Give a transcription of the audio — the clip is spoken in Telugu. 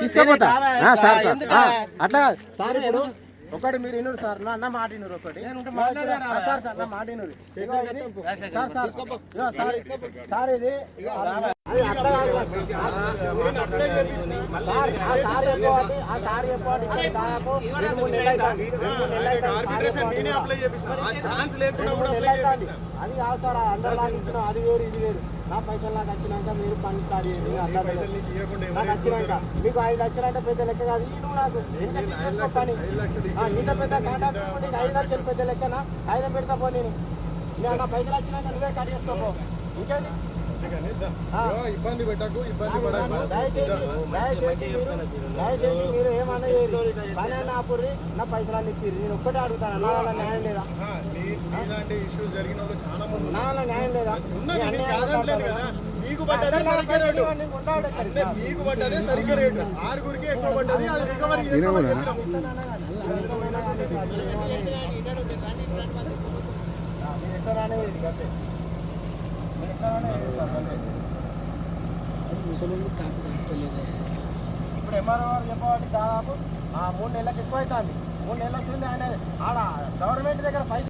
తీసుకోపోతా. ఆ, సార్ సార్ అట్లా. సార్ ఇప్పుడు ఒకటి మీరు ఇనురు సార్ నా మాట ఇనురు ఒకటి. సార్ సార్ నా మాట ఇనురు సార్ సార్ సార్ సార్ ఇది అది కాదు సార్. సార్, అందరు నాకు ఇచ్చిన అది వేరు ఇది వేరు నా పైసలు నాకు వచ్చినాక మీరు పని స్టార్ట్ చేయండి నేను నాకు వచ్చినాక మీకు ఐదు లక్షలంటే పెద్ద లెక్క కాదు ఈ నువ్వు నాకు పని ఆ, ఇంత పెద్ద కాంటాక్ట్ నీకు ఐదు లక్షలు పెద్ద లెక్కన ఐదు పెడతా పో నేను నా పైసలు వచ్చినాక నువ్వే కట్ చేసుకోపో ఇంకేంది ఇబ్బంది పెట్టకు ఇబ్బంది పడకు. దయచేసి మీరు ఏమన్నా. పని ఆపుర్రి నా పైసలు ఇచ్చిర్రు నేను ఒక్కటే అడుగుతాను నా వల్ల న్యాయం లేదా? ఆ, నీ- నీలాంటి ఇష్యూస్ జరిగిన వాళ్ళు చాలా మంది నా వల్ల న్యాయం లేదా? పడ్డదే సరిగ్గా రేటు. పడ్డదే సరిగ్గా రేటు. ఆరుగురికి ఎక్కువ పడ్డది అది రికవరీ ముసలి తాకు చెప్పినాము. ఇప్పుడు ఎంఆర్ఓ చెప్పబట్టి దాదాపు మూడు నెలలకు ఎక్కువ అవుతుంది మూడు నెలలు వస్తుంది ఆయన ఆడ గవర్నమెంట్ దగ్గర పైసలు